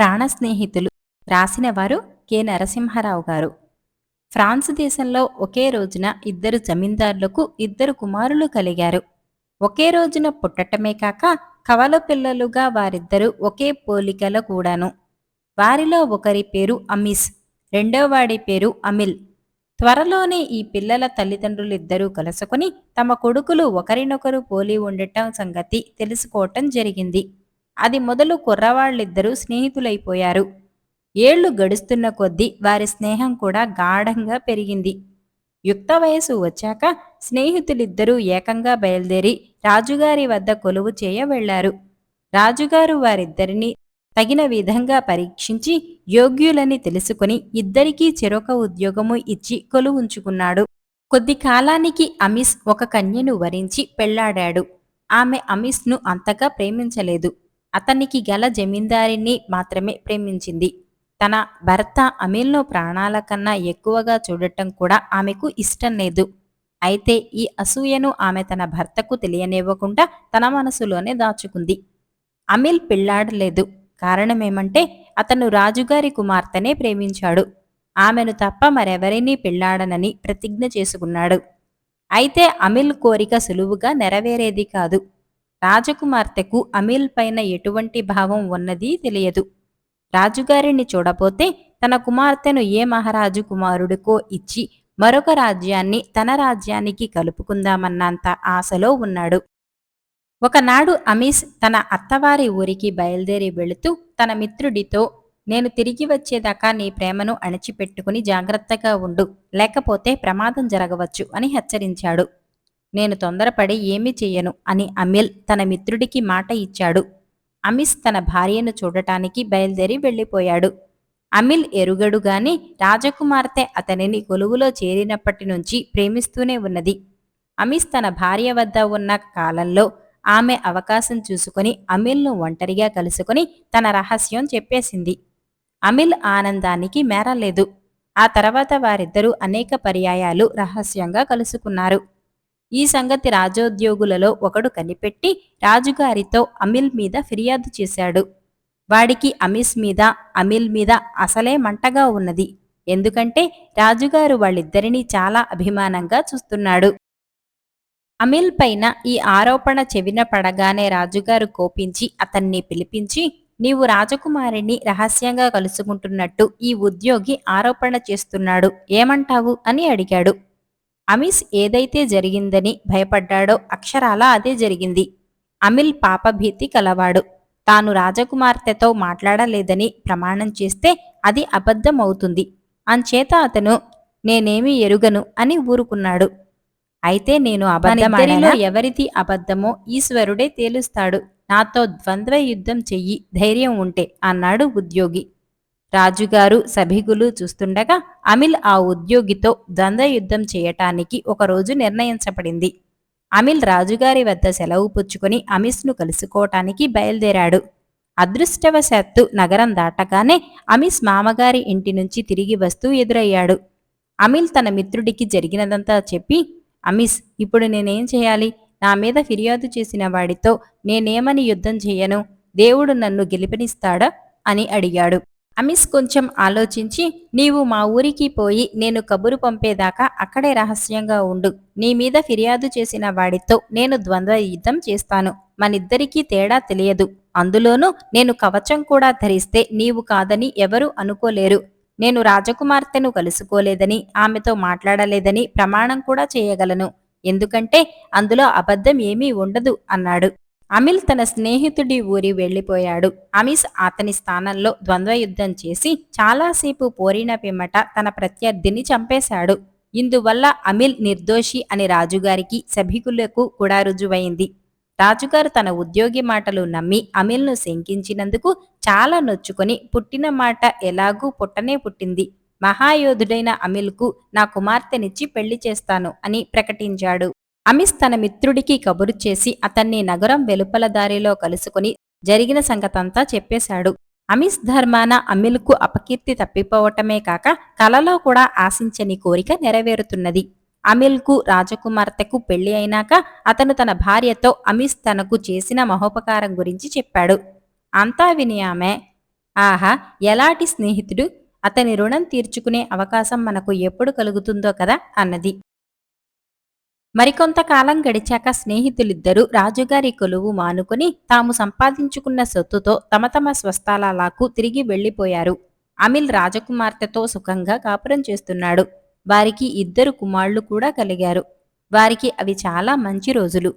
ప్రాణ స్నేహితులు రాసినవారు కె. నరసింహారావు గారు. ఫ్రాన్స్ దేశంలో ఒకే రోజున ఇద్దరు జమీందారులకు ఇద్దరు కుమారులు కలిగారు. ఒకే రోజున పుట్టటమే కాక కవల పిల్లలుగా వారిద్దరూ ఒకే పోలికల కూడాను. వారిలో ఒకరి పేరు అమిస్ రెండో వాడి పేరు అమిల్. త్వరలోనే ఈ పిల్లల తల్లిదండ్రులిద్దరూ కలుసుకుని తమ కొడుకులు ఒకరినొకరు పోలి ఉండటం సంగతి తెలుసుకోవటం జరిగింది. అది మొదలు కుర్రవాళ్ళిద్దరూ స్నేహితులైపోయారు. ఏళ్ళు గడుస్తున్న కొద్దీ వారి స్నేహం కూడా గాఢంగా పెరిగింది. యుక్త వయసు వచ్చాక స్నేహితులిద్దరూ ఏకంగా బయలుదేరి రాజుగారి వద్ద కొలువు చేయ వెళ్ళారు. రాజుగారు వారిద్దరినీ తగిన విధంగా పరీక్షించి యోగ్యులని తెలుసుకుని ఇద్దరికీ చెరొక ఉద్యోగము ఇచ్చి కొలువుంచుకున్నాడు కొద్ది కాలానికి అమిస్ ఒక కన్యను వరించి పెళ్ళాడాడు. ఆమె అమిస్ను అంతగా ప్రేమించలేదు. అతనికి గల జమీందారిని మాత్రమే ప్రేమించింది. తన భర్త అమిల్ను ప్రాణాల కన్నా ఎక్కువగా చూడటం కూడా ఆమెకు ఇష్టం లేదు. అయితే ఈ అసూయను ఆమె తన భర్తకు తెలియనివ్వకుండా తన మనసులోనే దాచుకుంది. అమిల్ పెళ్ళాడలేదు కారణమేమంటే అతను రాజుగారి కుమార్తెనే ప్రేమించాడు. ఆమెను తప్ప మరెవరినీ పెళ్ళాడనని ప్రతిజ్ఞ చేసుకున్నాడు. అయితే అమిల్ కోరిక సులువుగా నెరవేరేది కాదు. రాజకుమార్తెకు అమీల్ పైన ఎటువంటి భావం ఉన్నది తెలియదు. రాజుగారిని చూడపోతే తన కుమార్తెను ఏ మహారాజు కుమారుడికో ఇచ్చి మరొక రాజ్యాన్ని తన రాజ్యానికి కలుపుకుందామన్నంత ఆశలో ఉన్నాడు. ఒకనాడు అమీస్ తన అత్తవారి ఊరికి బయలుదేరి వెళుతూ తన మిత్రుడితో నేను తిరిగి వచ్చేదాకా నీ ప్రేమను అణిచిపెట్టుకుని జాగ్రత్తగా ఉండు లేకపోతే ప్రమాదం జరగవచ్చు అని హెచ్చరించాడు. నేను తొందరపడి ఏమీ చెయ్యను అని అమిల్ తన మిత్రుడికి మాట ఇచ్చాడు. అమిస్ తన భార్యను చూడటానికి బయలుదేరి వెళ్ళిపోయాడు. అమిల్ ఎరుగడు గాని రాజకుమార్తె అతనిని కొలువులో చేరినప్పటి నుంచి ప్రేమిస్తూనే ఉన్నది. అమిస్ తన భార్య వద్ద ఉన్న కాలంలో ఆమె అవకాశం చూసుకుని అమిల్ను ఒంటరిగా కలుసుకుని తన రహస్యం చెప్పేసింది. అమిల్ ఆనందానికి మేరలేదు. ఆ తర్వాత వారిద్దరూ అనేక పర్యాయాలు రహస్యంగా కలుసుకున్నారు. ఈ సంగతి రాజోద్యోగులలో ఒకడు కనిపెట్టి రాజుగారితో అమిల్ మీద ఫిర్యాదు చేశాడు. వాడికి అమిస్ మీద అమిల్ మీద అసలే మంటగా ఉన్నది. ఎందుకంటే రాజుగారు వాళ్ళిద్దరినీ చాలా అభిమానంగా చూస్తున్నాడు. అమిల్ పైన ఈ ఆరోపణ చెవిన పడగానే రాజుగారు కోపించి అతన్ని పిలిపించి నీవు రాజకుమారిని రహస్యంగా కలుసుకుంటున్నట్టు ఈ ఉద్యోగి ఆరోపణ చేస్తున్నాడు. ఏమంటావు? అని అడిగాడు. అమిస్ ఏదైతే జరిగిందని భయపడ్డాడో అక్షరాల అదే జరిగింది. అమిల్ పాపభీతి కలవాడు. తాను రాజకుమార్తెతో మాట్లాడలేదని ప్రమాణం చేస్తే అది అబద్ధమవుతుంది. అంచేత అతను నేనేమి ఎరుగను అని ఊరుకున్నాడు. అయితే నేను అబద్ధమాడిలో ఎవరిది అబద్ధమో ఈశ్వరుడే తేలుస్తాడు. నాతో ద్వంద్వ యుద్ధం చెయ్యి ధైర్యం ఉంటే అన్నాడు ఉద్యోగి. రాజుగారు సభికులు చూస్తుండగా అమిల్ ఆ ఉద్యోగితో ద్వంద్వయుద్ధం చేయటానికి ఒకరోజు నిర్ణయించబడింది. అమిల్ రాజుగారి వద్ద సెలవు పుచ్చుకొని అమిస్ను కలుసుకోవటానికి బయలుదేరాడు. అదృష్టవశాత్తు నగరం దాటగానే అమిస్ మామగారి ఇంటి నుంచి తిరిగి వస్తూ ఎదురయ్యాడు. అమిల్ తన మిత్రుడికి జరిగినదంతా చెప్పి అమిస్ ఇప్పుడు నేనేం చేయాలి? నా మీద ఫిర్యాదు చేసిన వాడితో నేనేమని యుద్ధం చేయను? దేవుడు నన్ను గెలిపినిస్తాడా? అని అడిగాడు. అమిస్ కొంచెం ఆలోచించి నీవు మా ఊరికి పోయి నేను కబురు పంపేదాకా అక్కడే రహస్యంగా ఉండు. నీ మీద ఫిర్యాదు చేసిన వాడితో నేను ద్వంద్వ యుద్ధం చేస్తాను. మనిద్దరికీ తేడా తెలియదు. అందులోనూ నేను కవచం కూడా ధరిస్తే నీవు కాదని ఎవరూ అనుకోలేరు. నేను రాజకుమార్తెను కలుసుకోలేదని ఆమెతో మాట్లాడలేదని ప్రమాణం కూడా చేయగలను. ఎందుకంటే అందులో అబద్ధం ఏమీ ఉండదు అన్నాడు. అమిల్ తన స్నేహితుడి ఊరి వెళ్ళిపోయాడు. అమిస్ అతని స్థానంలో ద్వంద్వ యుద్ధం చేసి చాలాసేపు పోరిన పిమ్మట తన ప్రత్యర్థిని చంపేశాడు. ఇందువల్ల అమిల్ నిర్దోషి అని రాజుగారికి సభికులకు కూడా రుజువైంది. రాజుగారు తన ఉద్యోగి మాటలు నమ్మి అమిల్ను శంకించినందుకు చాలా నొచ్చుకొని పుట్టిన మాట ఎలాగూ పుట్టనే పుట్టింది. మహాయోధుడైన అమిల్కు నా కుమార్తెనిచ్చి పెళ్ళి చేస్తాను అని ప్రకటించాడు. అమిస్ తన మిత్రుడికి కబురు చేసి అతన్ని నగరం వెలుపల దారిలో కలుసుకుని జరిగిన సంగతంతా చెప్పేశాడు. అమిస్ ధర్మాన అమిల్కు అపకీర్తి తప్పిపోవటమే కాక కలలో కూడా ఆశించని కోరిక నెరవేరుతున్నది. అమిల్కు రాజకుమార్తెకు పెళ్ళి అయినాక అతను తన భార్యతో అమిస్ తనకు చేసిన మహోపకారం గురించి చెప్పాడు. అంతా విని ఆమె ఆహా ఎలాంటి స్నేహితుడు? అతని రుణం తీర్చుకునే అవకాశం మనకు ఎప్పుడు కలుగుతుందో కదా? అన్నది. మరికొంతకాలం గడిచాక స్నేహితులిద్దరూ రాజుగారి కొలువు మానుకుని తాము సంపాదించుకున్న సొత్తుతో తమ తమ స్వస్థలాలకు తిరిగి వెళ్ళిపోయారు అమిల్ రాజకుమార్తెతో సుఖంగా కాపురం చేస్తున్నాడు. వారికి ఇద్దరు కుమారులు కూడా కలిగారు. వారికి అవి చాలా మంచి రోజులు.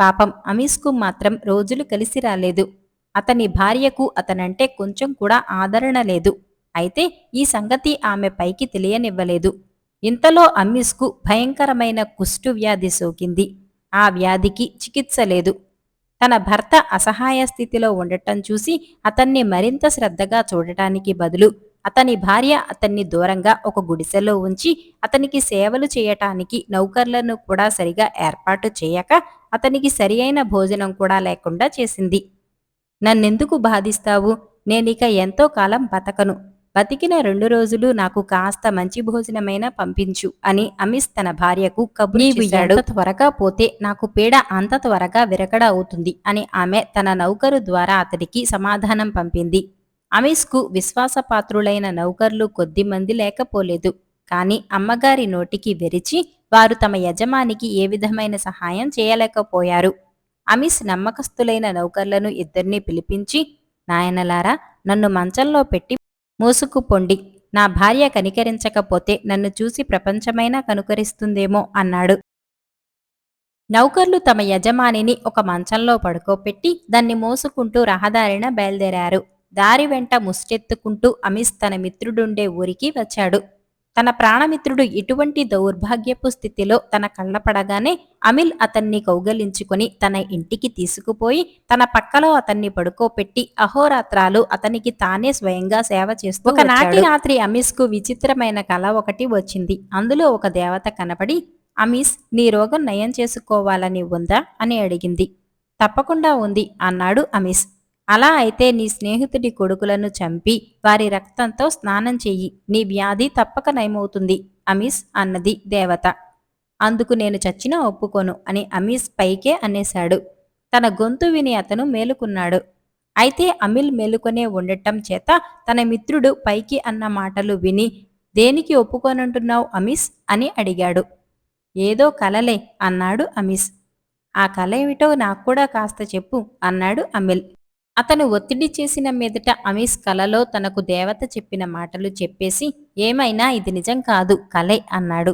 పాపం అమీస్కు మాత్రం రోజులు కలిసి రాలేదు. అతని భార్యకు అతనంటే కొంచెం కూడా ఆదరణ లేదు. అయితే ఈ సంగతి ఆమె పైకి తెలియనివ్వలేదు. ఇంతలో అమ్మిస్కు భయంకరమైన కుష్టు వ్యాధి సోకింది. ఆ వ్యాధికి చికిత్స లేదు. తన భర్త అసహాయ స్థితిలో ఉండటం చూసి అతన్ని మరింత శ్రద్ధగా చూడటానికి బదులు అతని భార్య అతన్ని దూరంగా ఒక గుడిసెలో ఉంచి అతనికి సేవలు చేయటానికి నౌకర్లను కూడా సరిగా ఏర్పాటు చేయక అతనికి సరియైన భోజనం కూడా లేకుండా చేసింది. నన్నెందుకు బాధిస్తావు? నేనిక ఎంతో కాలం బతకను. బతికిన రెండు రోజులు నాకు కాస్త మంచి భోజనమైనా పంపించు అని అమిస్ తన భార్యకు కబురు త్వరగా పోతే నాకు పీడ అంత త్వరగా విరగడ అవుతుంది అని ఆమె తన నౌకరు ద్వారా అతడికి సమాధానం పంపింది. అమిస్కు విశ్వాసపాత్రులైన నౌకర్లు కొద్దిమంది లేకపోలేదు. కాని అమ్మగారి నోటికి వెరిచి వారు తమ యజమానికి ఏ విధమైన సహాయం చేయలేకపోయారు. అమిస్ నమ్మకస్తులైన నౌకర్లను ఇద్దరిని పిలిపించి నాయనలారా నన్ను మంచంలో పెట్టి మోసుకుపొండి. నా భార్య కనికరించకపోతే నన్ను చూసి ప్రపంచమైనా కనుకరిస్తుందేమో అన్నాడు. నౌకర్లు తమ యజమానిని ఒక మంచంలో పడుకోపెట్టి దాన్ని మోసుకుంటూ రహదారిన బయలుదేరారు. దారి వెంట ముష్టెత్తుకుంటూ అమిస్ తన మిత్రుడుండే ఊరికి వచ్చాడు. తన ప్రాణమిత్రుడు ఇటువంటి దౌర్భాగ్యపు స్థితిలో తన కళ్ళపడగానే అమిల్ అతన్ని కౌగలించుకొని తన ఇంటికి తీసుకుపోయి తన పక్కలో అతన్ని పడుకోపెట్టి అహోరాత్రాలు అతనికి తానే స్వయంగా సేవ చేస్తూ ఒకనాటి రాత్రి అమిస్కు విచిత్రమైన కళ ఒకటి వచ్చింది. అందులో ఒక దేవత కనబడి అమీస్ నీ రోగం నయం చేసుకోవాలని ఉందా? అని అడిగింది. తప్పకుండా ఉంది అన్నాడు అమీస్ అలా అయితే నీ స్నేహితుడి కొడుకులను చంపి వారి రక్తంతో స్నానం చెయ్యి. నీ వ్యాధి తప్పక నయమవుతుంది. అమీస్ అన్నది దేవత. అందుకు నేను చచ్చినా ఒప్పుకోను అని అమీస్ పైకే అనేశాడు. తన గొంతు విని అతను మేలుకున్నాడు. అయితే అమిల్ మేలుకొనే ఉండటం చేత తన మిత్రుడు పైకి అన్న మాటలు విని దేనికి ఒప్పుకోనంటున్నావు అమీస్? అని అడిగాడు. ఏదో కలలే అన్నాడు అమీస్. ఆ కల ఏమిటో నాకు కూడా కాస్త చెప్పు అన్నాడు అమిల్. అతను ఒత్తిడి చేసిన మీదట అమీస్ కలలో తనకు దేవత చెప్పిన మాటలు చెప్పేసి ఏమైనా ఇది నిజం కాదు కలే అన్నాడు.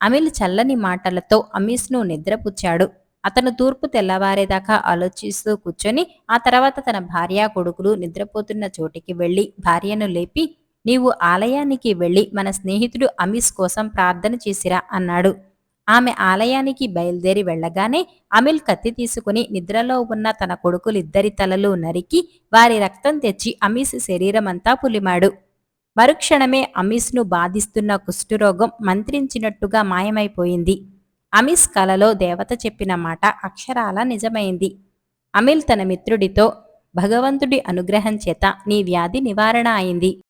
అమిల్ చల్లని మాటలతో అమీస్ను నిద్రపుచ్చాడు. అతను తూర్పు తెల్లవారేదాకా ఆలోచిస్తూ కూర్చొని ఆ తర్వాత తన భార్య కొడుకులు నిద్రపోతున్న చోటికి వెళ్ళి భార్యను లేపి నీవు ఆలయానికి వెళ్ళి మన స్నేహితుడు అమీస్ కోసం ప్రార్థన చేసిరా అన్నాడు. ఆమె ఆలయానికి బయలుదేరి వెళ్ళగానే అమిల్ కత్తి తీసుకుని నిద్రలో ఉన్న తన కొడుకులిద్దరి తలలు నరికి వారి రక్తం తెచ్చి అమీస్ శరీరమంతా పులిమాడు. మరుక్షణమే అమీస్ను బాధిస్తున్న కుష్ఠురోగం మంత్రించినట్టుగా మాయమైపోయింది. అమీస్ కలలో దేవత చెప్పిన మాట అక్షరాల నిజమైంది. అమిల్ తన మిత్రుడితో భగవంతుడి అనుగ్రహం చేత నీ వ్యాధి నివారణ అయింది.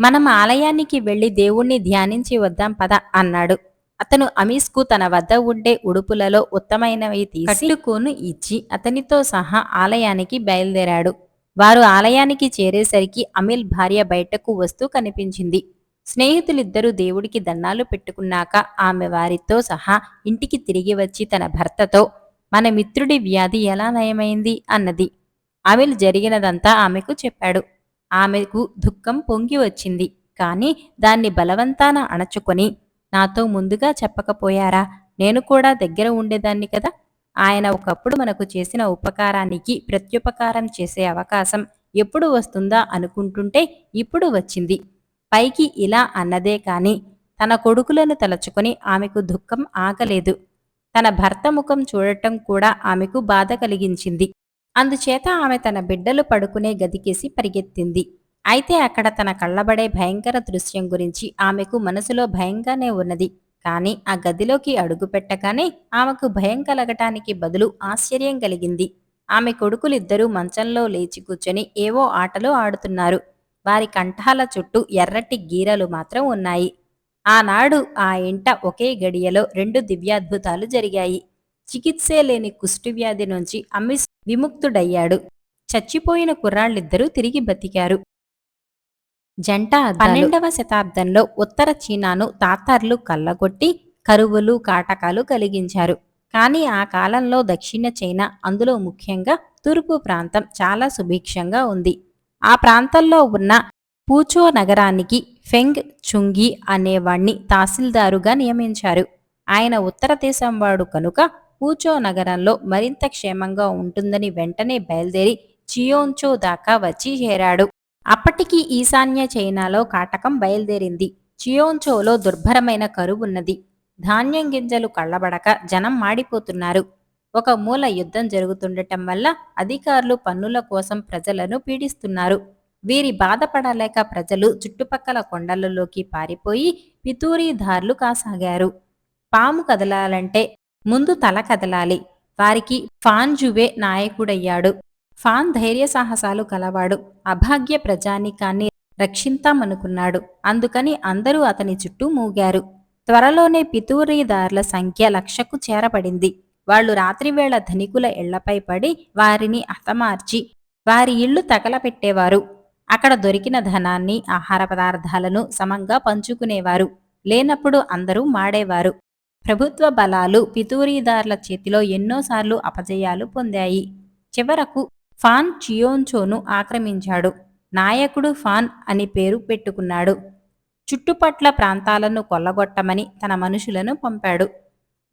మనం ఆలయానికి వెళ్ళి దేవుణ్ణి ధ్యానించి వద్దాం పద అన్నాడు. అతను అమీస్కు తన వద్ద ఉండే ఉడుపులలో ఉత్తమైనవి తీసి కట్టుకోను ఇచ్చి అతనితో సహా ఆలయానికి బయలుదేరాడు. వారు ఆలయానికి చేరేసరికి అమిల్ భార్య బయటకు వస్తూ కనిపించింది. స్నేహితులిద్దరూ దేవుడికి దండాలు పెట్టుకున్నాక ఆమె వారితో సహా ఇంటికి తిరిగి వచ్చి తన భర్తతో మన మిత్రుడి వ్యాధి ఎలా నయమైంది? అన్నది. అమిల్ జరిగినదంతా ఆమెకు చెప్పాడు. ఆమెకు దుఃఖం పొంగి వచ్చింది. కానీ దాన్ని బలవంతాన అణచుకొని నాతో ముందుగా చెప్పకపోయారా? నేను కూడా దగ్గర ఉండేదాన్ని కదా? ఆయన ఒకప్పుడు మనకు చేసిన ఉపకారానికి ప్రత్యుపకారం చేసే అవకాశం ఎప్పుడు వస్తుందా అనుకుంటుంటే ఇప్పుడు వచ్చింది. పైకి ఇలా అన్నదే కాని తన కొడుకులను తలచుకొని ఆమెకు దుఃఖం ఆగలేదు. తన భర్త ముఖం చూడటం కూడా ఆమెకు బాధ కలిగించింది. అందుచేత ఆమె తన బిడ్డలు పడుకునే గదికేసి పరిగెత్తింది. అయితే అక్కడ తన కళ్ళబడే భయంకర దృశ్యం గురించి ఆమెకు మనసులో భయంగానే ఉన్నది. కానీ ఆ గదిలోకి అడుగుపెట్టగానే ఆమెకు భయం కలగటానికి బదులు ఆశ్చర్యం కలిగింది. ఆమె కొడుకులిద్దరూ మంచంలో లేచి కూర్చొని ఏవో ఆటలు ఆడుతున్నారు. వారి కంఠాల చుట్టూ ఎర్రటి గీరలు మాత్రం ఉన్నాయి. ఆనాడు ఆ ఇంట ఒకే గడియలో రెండు దివ్యాద్భుతాలు జరిగాయి. చికిత్సే లేని కుష్ఠువ్యాధి నుంచి అమిస్ విముక్తుడయ్యాడు. చచ్చిపోయిన కుర్రాళ్ళిద్దరూ తిరిగి బతికారు. జంట పన్నెండవ శతాబ్దంలో ఉత్తర చీనాను తాతార్లు కళ్ళగొట్టి కరువులు కాటకాలు కలిగించారు. కానీ ఆ కాలంలో దక్షిణ చైనా అందులో ముఖ్యంగా తూర్పు ప్రాంతం చాలా సుభిక్షంగా ఉంది. ఆ ప్రాంతంలో ఉన్న పూచో నగరానికి ఫెంగ్ చుంగి అనేవాణ్ణి తహసీల్దారుగా నియమించారు. ఆయన ఉత్తర దేశం వాడు కనుక పూచో నగరంలో మరింత క్షేమంగా ఉంటుందని వెంటనే బయలుదేరి చియోంచో దాకా వచ్చి చేరాడు. అప్పటికి ఈశాన్య చైనాలో కాటకం బయలుదేరింది. చియోంచోలో దుర్భరమైన కరువున్నది. ధాన్యం గింజలు కళ్ళబడక జనం మాడిపోతున్నారు. ఒక మూల యుద్ధం జరుగుతుండటం వల్ల అధికారులు పన్నుల కోసం ప్రజలను పీడిస్తున్నారు. వీరి బాధపడలేక ప్రజలు చుట్టుపక్కల కొండలలోకి పారిపోయి పితూరీదారులు కాసాగారు. పాము కదలాలంటే ముందు తల కదలాలి. వారికి ఫాన్జువే నాయకుడయ్యాడు. ఫాన్ ధైర్య సాహసాలు కలవాడు. అభాగ్య ప్రజానికాన్ని రక్షింతామనుకున్నాడు. అందుకని అందరూ అతని చుట్టూ మూగారు. త్వరలోనే పితూరీదారుల సంఖ్య లక్షకు చేరబడింది. వాళ్ళు రాత్రివేళ ధనికుల ఇళ్ళపై పడి వారిని హతమార్చి వారి ఇళ్ళు తగలపెట్టేవారు. అక్కడ దొరికిన ధనాన్ని ఆహార పదార్థాలను సమంగా పంచుకునేవారు. లేనప్పుడు అందరూ మాడేవారు. ప్రభుత్వ బలాలు పితూరీదారుల చేతిలో ఎన్నోసార్లు అపజయాలు పొందాయి. చివరకు ఫాన్ చియోన్చోను ఆక్రమించాడు. నాయకుడు ఫాన్ అని పేరు పెట్టుకున్నాడు. చుట్టుపట్ల ప్రాంతాలను కొల్లగొట్టమని తన మనుషులను పంపాడు.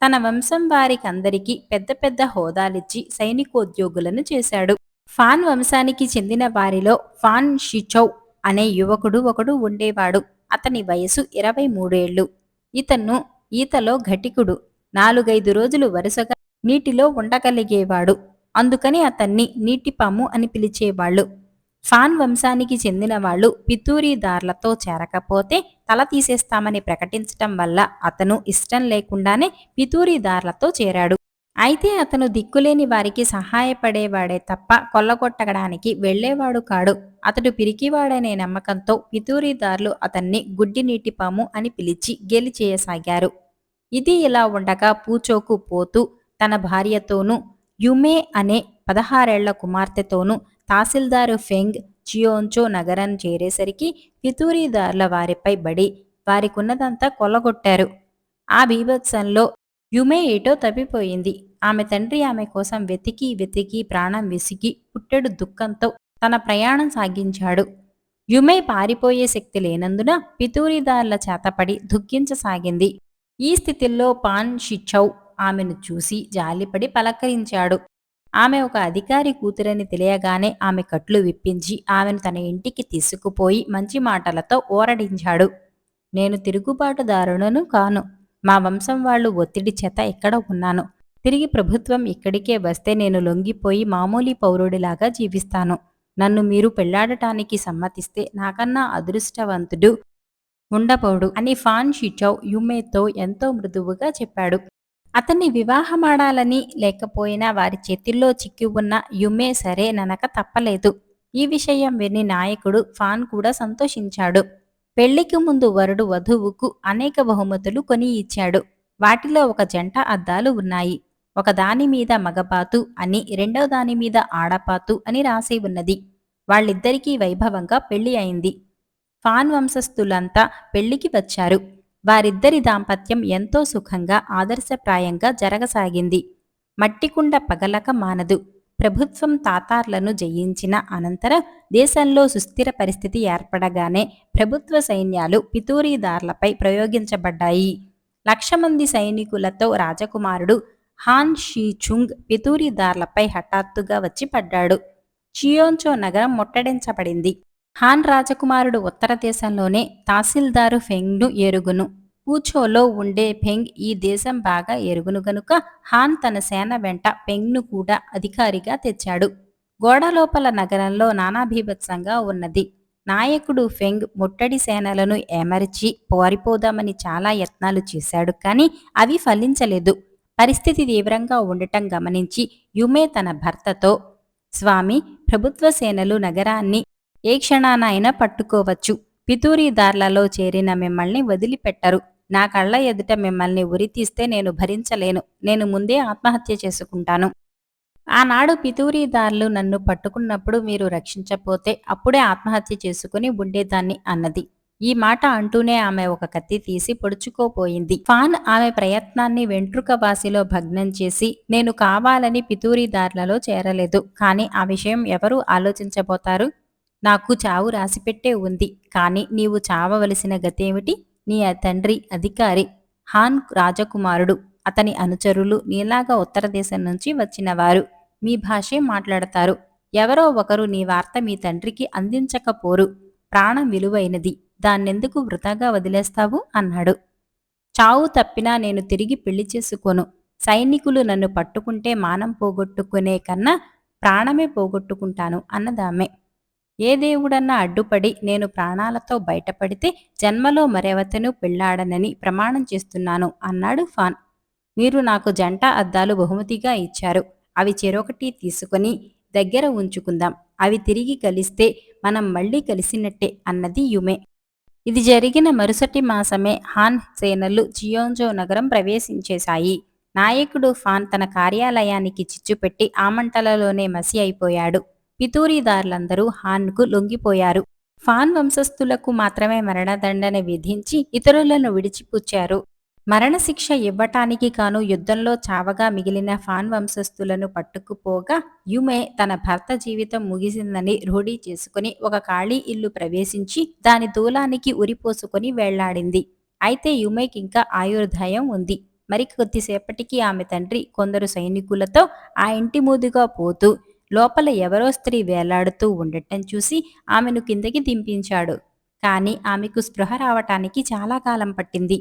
తన వంశం వారికందరికీ పెద్ద పెద్ద హోదాలిచ్చి సైనికోద్యోగులను చేశాడు. ఫాన్ వంశానికి చెందిన వారిలో ఫాన్ షిచౌ అనే యువకుడు ఒకడు ఉండేవాడు. అతని వయసు ఇరవై మూడేళ్ళు ఇతను ఈతలో ఘటికుడు. నాలుగైదు రోజులు వరుసగా నీటిలో ఉండగలిగేవాడు. అందుకని అతన్ని నీటిపాము అని పిలిచేవాళ్ళు. ఫాన్ వంశానికి చెందిన వాళ్ళు పితూరీదార్లతో చేరకపోతే తల తీసేస్తామని ప్రకటించటం వల్ల అతను ఇష్టం లేకుండానే పితూరీదార్లతో చేరాడు. అయితే అతను దిక్కులేని వారికి సహాయపడేవాడే తప్ప కొల్లగొట్టడానికి వెళ్ళేవాడు కాడు. అతడు పిరికివాడనే నమ్మకంతో పితూరీదార్లు అతన్ని గుడ్డి నీటిపాము అని పిలిచి గెలిచేయసాగారు ఇది ఇలా ఉండగా పూచోకు పోతూ తన భార్యతోనూ యుమే అనే పదహారేళ్ళ కుమార్తెతోనూ తహసీల్దారు ఫెంగ్ చియోంచో నగరం చేరేసరికి పితూరీదారుల వారిపై బడి వారికున్నదంతా కొల్లగొట్టారు. ఆ బీభత్సంలో యుమే ఏటో తప్పిపోయింది. ఆమె తండ్రి ఆమె కోసం వెతికి వెతికి ప్రాణం విసిగి పుట్టెడు దుఃఖంతో తన ప్రయాణం సాగించాడు. యుమే పారిపోయే శక్తి లేనందున పితూరిదారుల చేతపడి దుఃఖించసాగింది. ఈ స్థితిలో పాన్ షిచౌ ఆమెను చూసి జాలిపడి పలకరించాడు. ఆమె ఒక అధికారి కూతురని తెలియగానే ఆమె కట్లు విప్పించి ఆమెను తన ఇంటికి తీసుకుపోయి మంచి మాటలతో ఓరడించాడు. నేను తిరుగుబాటుదారులను కాను. మా వంశం వాళ్ళు ఒత్తిడి చేత ఇక్కడ ఉన్నాను. తిరిగి ప్రభుత్వం ఇక్కడికే వస్తే నేను లొంగిపోయి మామూలి పౌరుడిలాగా జీవిస్తాను. నన్ను మీరు పెళ్ళాడటానికి సమ్మతిస్తే నాకన్నా అదృష్టవంతుడు ఉండబోడు అని ఫాన్ షిచౌ యుమేతో ఎంతో మృదువుగా చెప్పాడు. అతన్ని వివాహమాడాలని లేకపోయినా వారి చేతిల్లో చిక్కి ఉన్న యుమే సరే ననక తప్పలేదు. ఈ విషయం విని నాయకుడు ఫాన్ కూడా సంతోషించాడు. పెళ్ళికి ముందు వరుడు వధువుకు అనేక బహుమతులు కొని ఇచ్చాడు. వాటిలో ఒక జంట అద్దాలు ఉన్నాయి. ఒక దాని మీద మగపాతు అని రెండవ దాని మీద ఆడపాతు అని రాసి ఉన్నది. వాళ్ళిద్దరికీ వైభవంగా పెళ్ళి అయింది. ఫాన్ వంశస్థులంతా పెళ్ళికి వచ్చారు. వారిద్దరి దాంపత్యం ఎంతో సుఖంగా ఆదర్శప్రాయంగా జరగసాగింది. మట్టికుండ పగలక మానదు. ప్రభుత్వం తాతార్లను జయించిన అనంతరం దేశంలో సుస్థిర పరిస్థితి ఏర్పడగానే ప్రభుత్వ సైన్యాలు పితూరీదార్లపై ప్రయోగించబడ్డాయి. లక్ష మంది సైనికులతో రాజకుమారుడు హాన్ షీచుంగ్ పితూరీదార్లపై హఠాత్తుగా వచ్చి పడ్డాడు. చియోంచో నగరం ముట్టడించబడింది. హాన్ రాజకుమారుడు ఉత్తర దేశంలోనే తహసీల్దారు ఫెంగ్ను ఎరుగును. పూచోలో ఉండే ఫెంగ్ ఈ దేశం బాగా ఎరుగును గనుక హాన్ తన సేన వెంట ఫెంగ్ను కూడా అధికారిగా తెచ్చాడు. గోడలోపల నగరంలో నానాభీభత్సంగా ఉన్నది. నాయకుడు ఫెంగ్ ముట్టడి సేనలను ఏమరిచి పారిపోదామని చాలా యత్నాలు చేశాడు కానీ అవి ఫలించలేదు. పరిస్థితి తీవ్రంగా ఉండటం గమనించి యుమే తన భర్తతో స్వామి ప్రభుత్వ సేనలు నగరాన్ని ఏ క్షణానైనా పట్టుకోవచ్చు. పితూరీదార్లలో చేరిన మిమ్మల్ని వదిలిపెట్టరు. నా కళ్ళ ఎదుట మిమ్మల్ని ఉరితీస్తే నేను భరించలేను. నేను ముందే ఆత్మహత్య చేసుకుంటాను. ఆనాడు పితూరీదారులు నన్ను పట్టుకున్నప్పుడు మీరు రక్షించపోతే అప్పుడే ఆత్మహత్య చేసుకుని ఉండేదాన్ని అన్నది. ఈ మాట అంటూనే ఆమె ఒక కత్తి తీసి పొడుచుకోపోయింది. ఫాన్ ఆమె ప్రయత్నాన్ని వెంట్రుక వాసిలో భగ్నం చేసి నేను కావాలని పితూరీదారులలో చేరలేదు. కానీ ఆ విషయం ఎవరు ఆలోచించబోతారు? నాకు చావు రాసిపెట్టే ఉంది. కానీ నీవు చావవలసిన గతేమిటి? నీ తండ్రి అధికారి హాన్ రాజకుమారుడు. అతని అనుచరులు నీలాగా ఉత్తర దేశం నుంచి వచ్చినవారు. మీ భాషే మాట్లాడతారు. ఎవరో ఒకరు నీ వార్త మీ తండ్రికి అందించకపోరు. ప్రాణం విలువైనది. దాన్నెందుకు వృధాగా వదిలేస్తావు? అన్నాడు. చావు తప్పినా నేను తిరిగి పెళ్ళి చేసుకోను. సైనికులు నన్ను పట్టుకుంటే మానం పోగొట్టుకునే కన్నా ప్రాణమే పోగొట్టుకుంటాను అన్నదామె. ఏ దేవుడన్నా అడ్డుపడి నేను ప్రాణాలతో బయటపడితే జన్మలో మరెవతను పెళ్ళాడనని ప్రమాణం చేస్తున్నాను అన్నాడు ఫాన్. మీరు నాకు జంట అద్దాలు బహుమతిగా ఇచ్చారు. అవి చెరొకటి తీసుకొని దగ్గర ఉంచుకుందాం. అవి తిరిగి కలిస్తే మనం మళ్ళీ కలిసినట్టే అన్నది యుమే. ఇది జరిగిన మరుసటి మాసమే హాన్ సేనలు చియోంజో నగరం ప్రవేశించేశాయి. నాయకుడు ఫాన్ తన కార్యాలయానికి చిచ్చుపెట్టి ఆ మంటలలోనే మసి అయిపోయాడు. పితూరీదారులందరూ హాన్కు లొంగిపోయారు. ఫాన్ వంశస్థులకు మాత్రమే మరణదండన విధించి ఇతరులను విడిచిపుచ్చారు. మరణశిక్ష ఇవ్వటానికి కాను యుద్ధంలో చావగా మిగిలిన ఫాన్ వంశస్థులను పట్టుకుపోగా యుమే తన భర్త జీవితం ముగిసిందని రూఢీ చేసుకుని ఒక ఖాళీ ఇల్లు ప్రవేశించి దాని దూలానికి ఉరిపోసుకొని వెళ్ళాడింది. అయితే యుమేకి ఇంకా ఆయుర్దాయం ఉంది. మరి కొద్దిసేపటికి ఆమె తండ్రి కొందరు సైనికులతో ఆ ఇంటి మూదిగా పోతూ లోపల ఎవరో స్త్రీ వేలాడుతూ ఉండటం చూసి ఆమెను కిందకి దింపించాడు. కానీ ఆమెకు స్పృహ రావటానికి చాలా కాలం పట్టింది.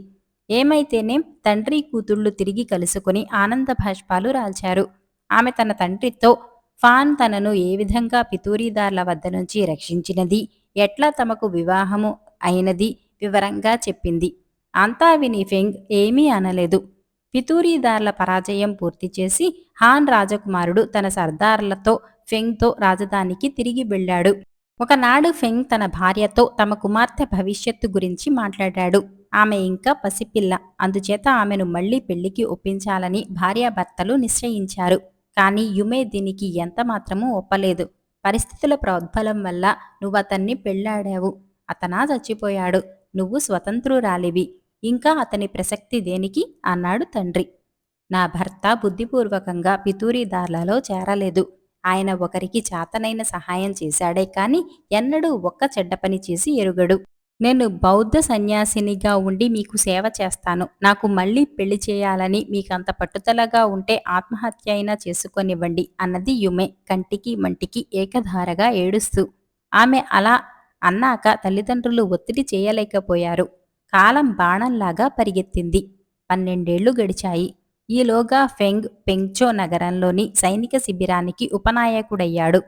ఏమైతేనేం తండ్రి కూతుళ్ళు తిరిగి కలుసుకుని ఆనంద భాష్పాలు రాల్చారు. ఆమె తన తండ్రితో ఫాన్ తనను ఏ విధంగా పితూరీదార్ల వద్ద నుంచి రక్షించినది? ఎట్లా తమకు వివాహము అయినది? వివరంగా చెప్పింది. అంతా విని ఫెంగ్ ఏమీ అనలేదు. పితూరీదార్ల పరాజయం పూర్తి చేసి హాన్ రాజకుమారుడు తన సర్దార్లతో ఫెంగ్తో రాజధానికి తిరిగి వెళ్ళాడు. ఒకనాడు ఫెంగ్ తన భార్యతో తమ కుమార్తె భవిష్యత్తు గురించి మాట్లాడాడు. ఆమె ఇంకా పసిపిల్ల. అందుచేత ఆమెను మళ్ళీ పెళ్ళికి ఒప్పించాలని భార్యాభర్తలు నిశ్చయించారు. కానీ యుమే దీనికి ఎంత మాత్రమూ ఒప్పలేదు. పరిస్థితుల ప్రోద్బలం వల్ల నువ్వు అతన్ని పెళ్ళాడావు. అతనా చచ్చిపోయాడు. నువ్వు స్వతంత్రురాలివి. ఇంకా అతని ప్రసక్తి దేనికి? అన్నాడు తండ్రి. నా భర్త బుద్ధిపూర్వకంగా పితూరిదార్లలో చేరలేదు. ఆయన ఒకరికి చాతనైన సహాయం చేశాడే కాని ఎన్నడూ ఒక్క చెడ్డ పని చేసి ఎరుగడు. నేను బౌద్ధ సన్యాసినిగా ఉండి మీకు సేవ చేస్తాను. నాకు మళ్ళీ పెళ్ళి చేయాలని మీకంత పట్టుదలగా ఉంటే ఆత్మహత్య అయినా చేసుకొనివ్వండి అన్నది యుమె కంటికి మంటికి ఏకధారగా ఏడుస్తూ. ఆమె అలా అన్నాక తల్లిదండ్రులు ఒత్తిడి చేయలేకపోయారు. కాలం బాణంలాగా పరిగెత్తింది. పన్నెండేళ్ళు గడిచాయి. ఈలోగా ఫెంగ్ పెంగ్చో నగరంలోని సైనిక శిబిరానికి ఉపనాయకుడయ్యాడు.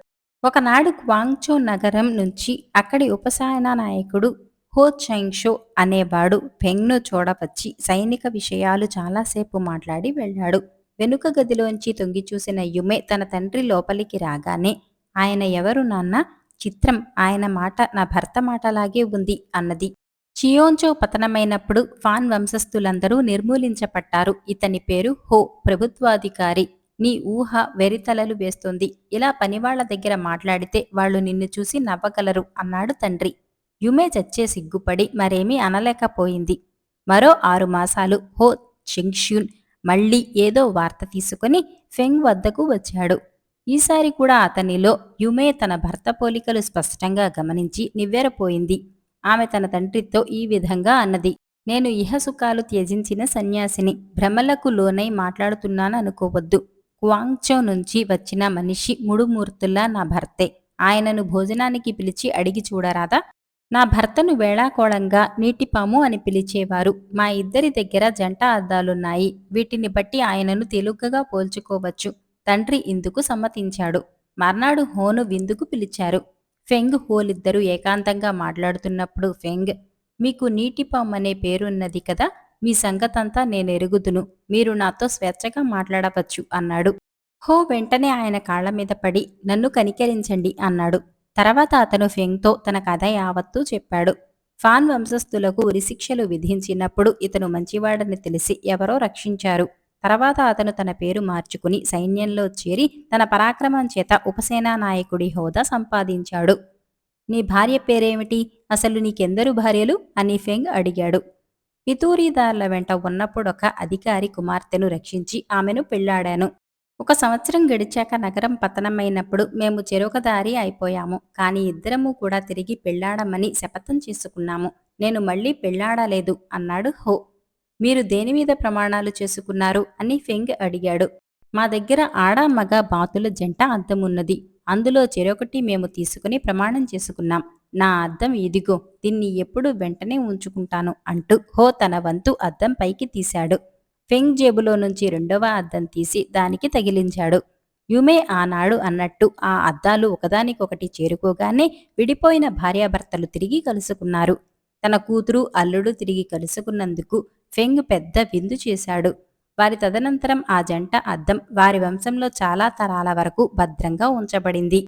ఒకనాడు క్వాంగ్చో నగరం నుంచి అక్కడి ఉపసాయన నాయకుడు హో చైంగ్షో అనేవాడు ఫెంగ్ను చూడవచ్చి సైనిక విషయాలు చాలాసేపు మాట్లాడి వెళ్ళాడు. వెనుక గదిలోంచి తొంగి చూసిన యుమే తన తండ్రి లోపలికి రాగానే ఆయన ఎవరు నాన్న? చిత్రం ఆయన మాట నా భర్త మాటలాగే ఉంది అన్నది. చియోంచో పతనమైనప్పుడు ఫాన్ వంశస్థులందరూ నిర్మూలించబట్టారు. ఇతని పేరు హో ప్రభుత్వాధికారి. నీ ఊహ వెరితలలు వేస్తుంది. ఇలా పనివాళ్ళ దగ్గర మాట్లాడితే వాళ్ళు నిన్ను చూసి నవ్వగలరు అన్నాడు తండ్రి. యుమే చచ్చే సిగ్గుపడి మరేమీ అనలేకపోయింది. మరో ఆరు మాసాలు హో షింగ్ష్యూన్ మళ్ళీ ఏదో వార్త తీసుకుని ఫెంగ్ వద్దకు వచ్చాడు. ఈసారి కూడా అతనిలో యుమే తన భర్త పోలికలు స్పష్టంగా గమనించి నివ్వెరపోయింది. ఆమె తన తండ్రితో ఈ విధంగా అన్నది. నేను ఇహసుఖాలు త్యజించిన సన్యాసిని. భ్రమలకు లోనై మాట్లాడుతున్నాను అనుకోవద్దు. క్వాంగ్చో నుంచి వచ్చిన మనిషి ముడుమూర్తుల్లా నా భర్తే. ఆయనను భోజనానికి పిలిచి అడిగి చూడరాదా? నా భర్తను వేళాకోళంగా నీటిపాము అని పిలిచేవారు. మా ఇద్దరి దగ్గర జంట అద్దాలున్నాయి. వీటిని బట్టి ఆయనను తేలికగా పోల్చుకోవచ్చు. తండ్రి ఇందుకు సమ్మతించాడు. మర్నాడు హోను విందుకు పిలిచారు. ఫెంగ్ హోలిద్దరూ ఏకాంతంగా మాట్లాడుతున్నప్పుడు ఫెంగ్ మీకు నీటిపాము అనే పేరున్నది కదా మీ సంగతంతా నేనెరుగుదును మీరు నాతో స్వేచ్ఛగా మాట్లాడవచ్చు అన్నాడు. హో వెంటనే ఆయన కాళ్ళ మీద పడి నన్ను కనికరించండి అన్నాడు. తర్వాత అతను ఫెంగ్తో తన కథ యావత్తూ చెప్పాడు. ఫాన్ వంశస్థులకు ఉరిశిక్షలు విధించినప్పుడు ఇతను మంచివాడని తెలిసి ఎవరో రక్షించారు. తర్వాత అతను తన పేరు మార్చుకుని సైన్యంలో చేరి తన పరాక్రమం చేత ఉపసేనా నాయకుడి హోదా సంపాదించాడు. నీ భార్య పేరేమిటి? అసలు నీకెందరు భార్యలు? అని ఫెంగ్ అడిగాడు. పితూరీదారుల వెంట ఉన్నప్పుడొక అధికారి కుమార్తెను రక్షించి ఆమెను పెళ్ళాడాను. ఒక సంవత్సరం గడిచాక నగరం పతనమైనప్పుడు మేము చెరొకదారి అయిపోయాము. కానీ ఇద్దరము కూడా తిరిగి పెళ్ళాడమని శపథం చేసుకున్నాము. నేను మళ్ళీ పెళ్ళాడలేదు అన్నాడు హో. మీరు దేని మీద ప్రమాణాలు చేసుకున్నారు? అని ఫెంగ్ అడిగాడు. మా దగ్గర ఆడ మగ బాతుల జంట అద్దం ఉన్నది అందులో చెరొకటి మేము తీసుకుని ప్రమాణం చేసుకున్నాం. నా అద్దం ఇదిగో దీన్ని ఎప్పుడు వెంటనే ఉంచుకుంటాను అంటూ హో తన వంతు అద్దం పైకి తీశాడు. ఫెంగ్ జేబులో నుంచి రెండవ అద్దం తీసి దానికి తగిలించాడు. యుమే ఆనాడు అన్నట్టు ఆ అద్దాలు ఒకదానికొకటి చేరుకోగానే విడిపోయిన భార్యాభర్తలు తిరిగి కలుసుకున్నారు. తన కూతురు అల్లుడు తిరిగి కలుసుకున్నందుకు ఫెంగ్ పెద్ద విందు చేశాడు. వారి తదనంతరం ఆ జంట అద్దం వారి వంశంలో చాలా తరాల వరకు భద్రంగా ఉంచబడింది.